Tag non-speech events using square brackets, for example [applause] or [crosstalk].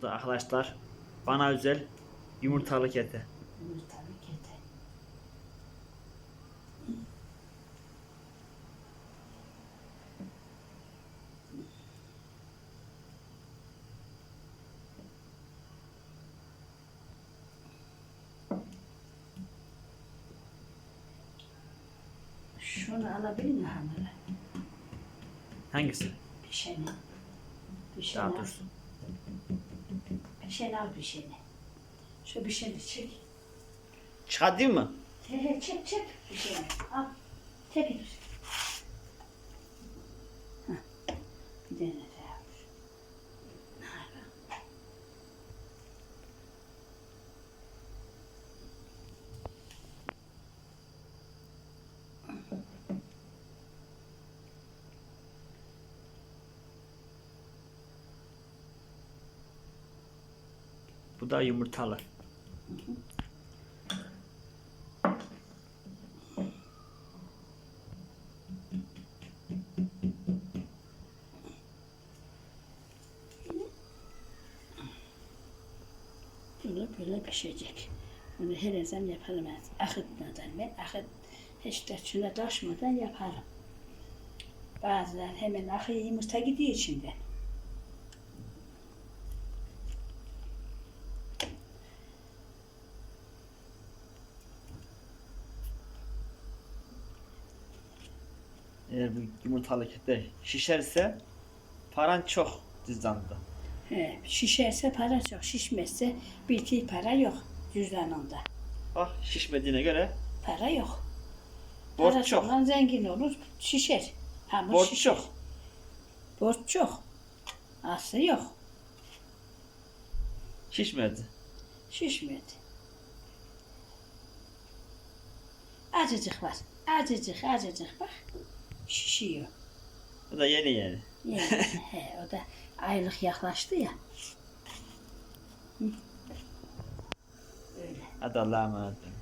Bu da arkadaşlar bana özel yumurtalı kete. Yumurtalı kete. Şunu alabilir mi hamile? Hangisi? Pişeni. Pişeni Daha dursun. Pişeni al pişeni. Şu pişeni çek. Çıkartayım mı? He he çek çek pişeni. Al. Çek it. Hah. Bir tane daha. Bu da yumurtalı. Böyle böyle pişecek. Bunu her zaman yaparım. Akıtmadan ben akıt hiç de şuna taşmadan yaparım. Bazılar hemen akıyor yumurta gidiyor içinden. Eğer bu yumurtalı kete şişerse paran çok cüzdanda. He, şişerse para çok, şişmezse bir para yok cüzdanında. Bak şişmediğine göre Para yok. Borç Para çok. olan zengin olur, şişer. Hamur borç şişer. çok. Borç çok. Aslı yok. Şişmedi. Şişmedi. Acıcık var. Acıcık, acıcık bak. Şişiyor. Bu da yeni yeni. Yani, [laughs] he, o da aylık yaklaştı ya. Hı. Öyle. Hadi Allah'a emanet olun.